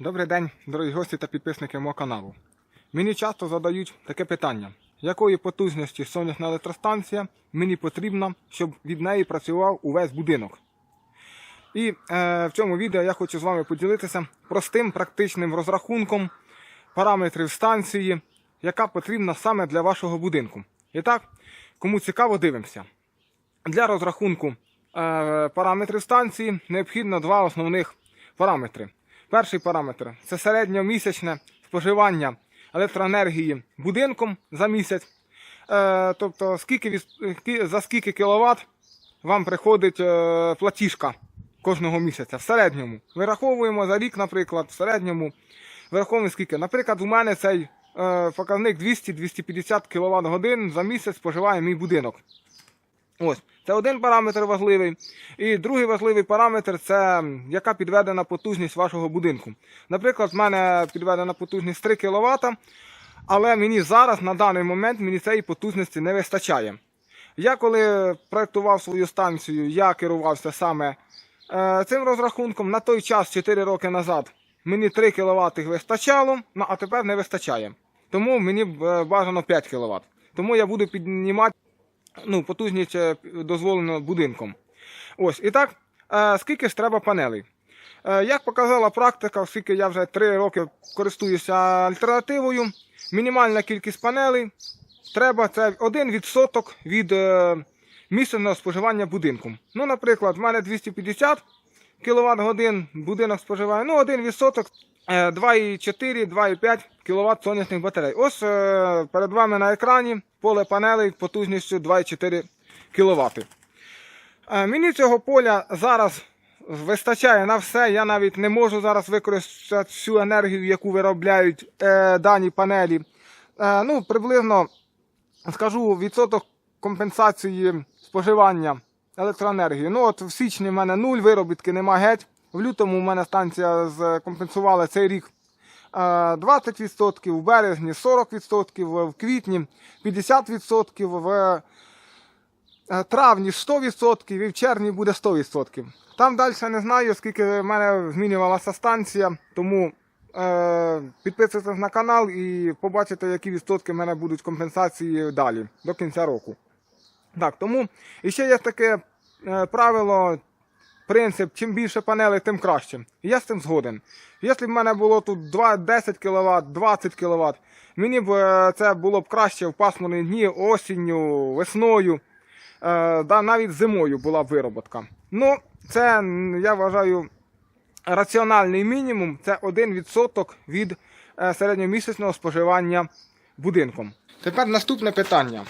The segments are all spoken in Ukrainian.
Добрий день, дорогі гості та підписники мого каналу. Мені часто задають таке питання: якої потужності сонячна електростанція мені потрібна, щоб від неї працював увесь будинок? І е, в цьому відео я хочу з вами поділитися простим практичним розрахунком параметрів станції, яка потрібна саме для вашого будинку. І так, кому цікаво, дивимося. Для розрахунку е, параметрів станції необхідно два основних параметри. Перший параметр це середньомісячне споживання електроенергії будинком за місяць. Е, тобто, за скільки кіловат вам приходить е, платіжка кожного місяця в середньому. Вираховуємо за рік, наприклад, в середньому вираховуємо скільки. Наприклад, у мене цей е, показник 200-250 кВт годин за місяць споживає мій будинок. Ось, це один параметр важливий. І другий важливий параметр це яка підведена потужність вашого будинку. Наприклад, в мене підведена потужність 3 кВт, але мені зараз на даний момент мені цієї потужності не вистачає. Я коли проєктував свою станцію, я керувався саме е, цим розрахунком. На той час, 4 роки назад, мені 3 кВт вистачало, ну, а тепер не вистачає. Тому мені е, бажано 5 кВт. Тому я буду піднімати ну, потужність е, дозволено будинком. Ось, і так, е, скільки ж треба панелей? Е, як показала практика, оскільки я вже 3 роки користуюся альтернативою, мінімальна кількість панелей треба це 1% від е, споживання будинку. Ну, наприклад, в мене 250 кВт годин будинок споживає, ну 1% е, 2,4-2,5 кВт сонячних батарей. Ось е, перед вами на екрані поле панелей потужністю 2,4 кВт. Е, Мені цього поля зараз вистачає на все. Я навіть не можу зараз використати всю енергію, яку виробляють е, дані панелі. Ну, приблизно скажу відсоток компенсації споживання електроенергії. Ну, от в січні в мене нуль, виробітки нема геть. В лютому у мене станція компенсувала цей рік 20%, в березні 40%, в квітні 50%, в е, травні 100% і в червні буде 100%. Там далі не знаю, скільки в мене змінювалася станція, тому е, підписуйтесь на канал і побачите, які відсотки в мене будуть компенсації далі, до кінця року. Так, тому і ще є таке е, правило, принцип, чим більше панелей, тим краще. Я з цим згоден. Якщо б в мене було тут 2, 10 кВт, 20 кВт, мені б е, це було б краще в пасмурні дні, осінню, весною, е, навіть зимою була б вироботка. Ну, це я вважаю раціональний мінімум це 1% від е, середньомісячного споживання будинком. Тепер наступне питання.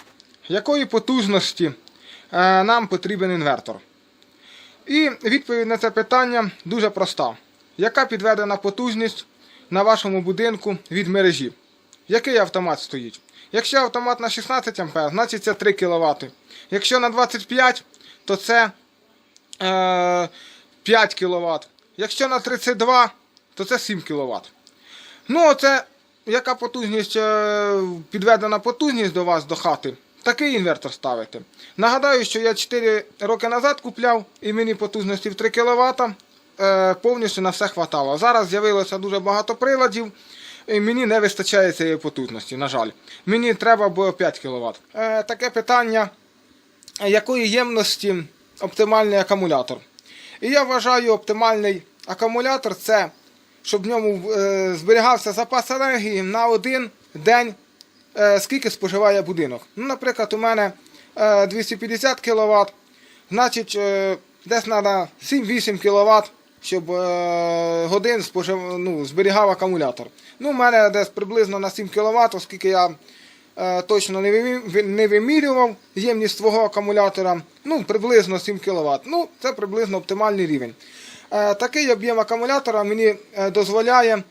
Якої потужності нам потрібен інвертор? І відповідь на це питання дуже проста. Яка підведена потужність на вашому будинку від мережі? Який автомат стоїть? Якщо автомат на 16 А, значить це 3 кВт. Якщо на 25, то це е, 5 кВт. Якщо на 32, то це 7 кВт. Ну, це яка потужність, е, підведена потужність до вас до хати, такий інвертор ставите. Нагадаю, що я 4 роки назад купляв і мені потужності в 3 кВт е, повністю на все хватало. Зараз з'явилося дуже багато приладів. І мені не вистачає цієї потужності, на жаль. Мені треба було 5 кВт. Е, таке питання, якої ємності оптимальний акумулятор? І я вважаю, оптимальний акумулятор це, щоб в ньому е, зберігався запас енергії на один день, скільки споживає будинок. Ну, наприклад, у мене е, 250 кВт, значить, е, десь треба 7-8 кВт, щоб е, годин спожив, ну, зберігав акумулятор. Ну, у мене десь приблизно на 7 кВт, оскільки я е, точно не, вимірював ємність свого акумулятора, ну, приблизно 7 кВт. Ну, це приблизно оптимальний рівень. Е, такий об'єм акумулятора мені е, дозволяє е,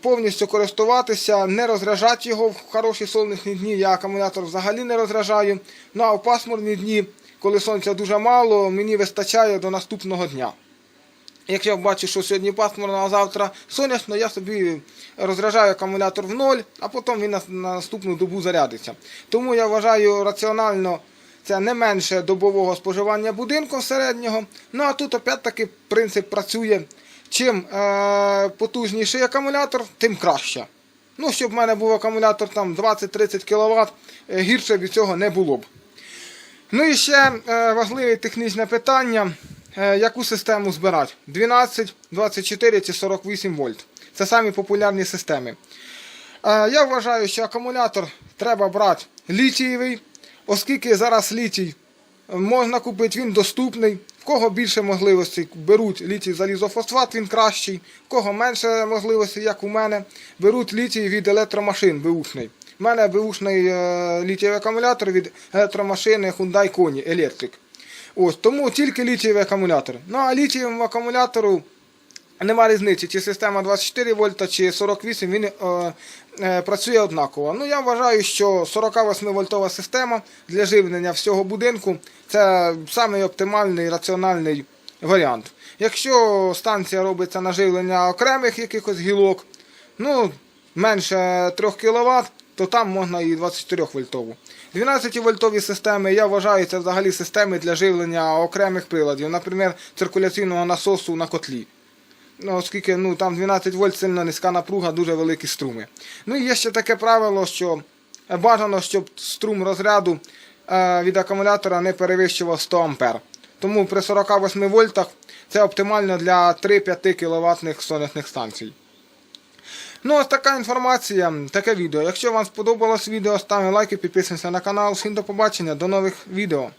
повністю користуватися, не розряджати його в хороші сонячні дні. Я акумулятор взагалі не розряджаю. Ну а в пасмурні дні, коли сонця дуже мало, мені вистачає до наступного дня. Якщо я бачу, що сьогодні пасмурно, а завтра сонячно, я собі розряджаю акумулятор в ноль, а потім він на на наступну добу зарядиться. Тому я вважаю раціонально це не менше добового споживання будинку середнього. Ну а тут опять-таки принцип працює чим е, потужніший акумулятор, тим краще. Ну, щоб в мене був акумулятор там 20-30 кВт, е, гірше від цього не було б. Ну і ще е, важливе технічне питання, е, яку систему збирати? 12, 24 чи 48 вольт. Це самі популярні системи. Е, я вважаю, що акумулятор треба брати літієвий, оскільки зараз літій можна купити, він доступний. Кого більше можливостей беруть літій залізофосфат, він кращий. Кого менше можливостей, як у мене, беруть літій від електромашин беушний. У мене беушний е, літієвий акумулятор від електромашини Hyundai Kona Electric. Ось, тому тільки літієвий акумулятор. Ну а літієвому акумулятору нема різниці, чи система 24 вольта, чи 48, він е, е, працює однаково. Ну я вважаю, що 48 вольтова система для живлення всього будинку це самий оптимальний раціональний варіант. Якщо станція робиться на живлення окремих якихось гілок, ну менше 3 кВт, то там можна і 24 вольтову. 12 вольтові системи, я вважаю, це взагалі системи для живлення окремих приладів, наприклад, циркуляційного насосу на котлі. Ну, оскільки ну, там 12 вольт сильно низька напруга, дуже великі струми. Ну і є ще таке правило, що бажано, щоб струм розряду е, від акумулятора не перевищував 100 ампер. Тому при 48 вольтах це оптимально для 3-5 кВт сонячних станцій. Ну, ось така інформація, таке відео. Якщо вам сподобалось відео, ставте лайки, підписуйтесь на канал. Всім до побачення, до нових відео.